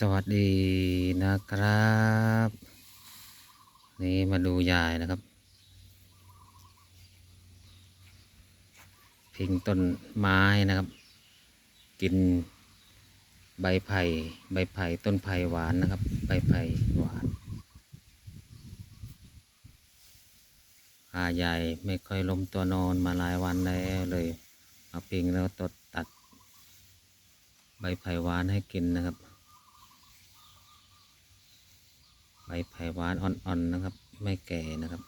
สวัสดีนะครับ นี่มาดูยายนะครับ พิงต้นไม้นะครับ กินใบไผ่ใบไผ่ต้นไผ่หวานนะครับ ใบไผ่หวานพายายไม่ค่อยล้มตัวนอนมาหลายวันแล้วเลยมาพิงแล้วตดตัด ใบไผ่หวานให้กินนะครับ ใบไผ่หวานอ่อนๆนะครับ ไม่แก่นะครับ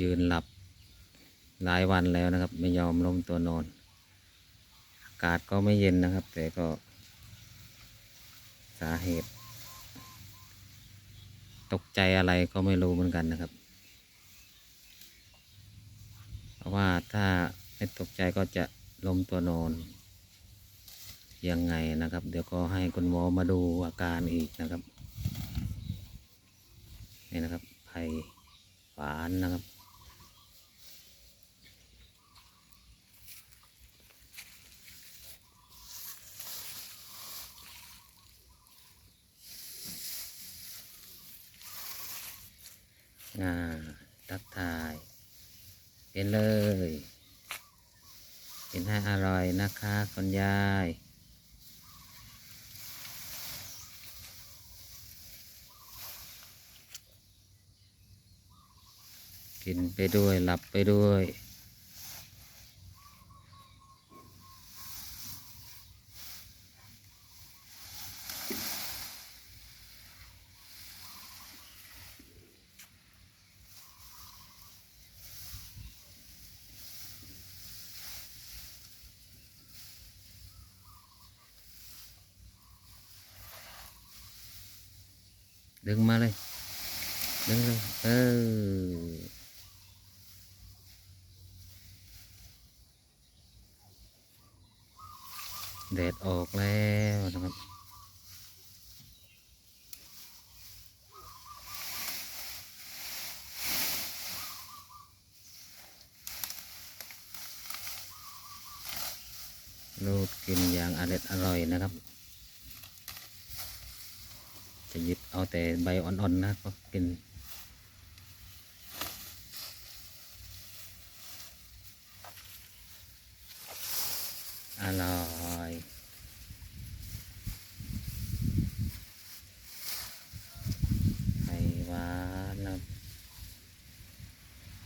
ยืนหลับหลายวันแล้วนะครับ ไม่ยอมล้มตัวนอน อากาศก็ไม่เย็นนะครับ แต่ก็สาเหตุ ตกใจอะไรก็ไม่รู้เหมือนกันนะครับ เพราะว่าถ้าไม่ตกใจก็จะล้มตัวนอน ยังไงนะครับ เดี๋ยวก็ให้คุณหมอมาดูอาการอีกนะครับนี่นะครับไผ่หวานนะครับ อ่า ทักทาย เป็นเลยกินให้อร่อยนะคะคุณยาย กินไปด้วยหลับไปด้วย ดึงมาเลย ดึงเลย เออ แดดออกแล้วนะครับ ลูกกินอย่างอร่อยอร่อยนะครับ จะหยิบเอาแต่ใบอ่อนๆนะก็กินอร่อยไข่หวานนะครับ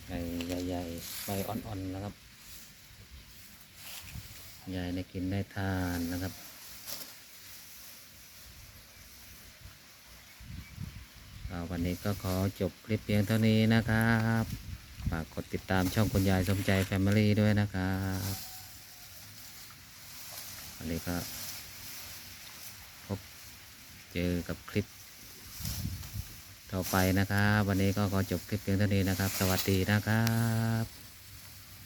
ไข่ใหญ่ๆใบอ่อนๆนะครับยายได้กินได้ทานนะครับวันนี้ก็ขอจบคลิปเพียงเท่านี้นะครับฝากกดติดตามช่องคุณยายสมใจแฟมิลี่ด้วยนะครับวันนี้ก็พบเจอกับคลิป ต่อไปนะครับ วันนี้ก็ขอจบคลิปเพียงเท่านี้นะครับ สวัสดีนะครับ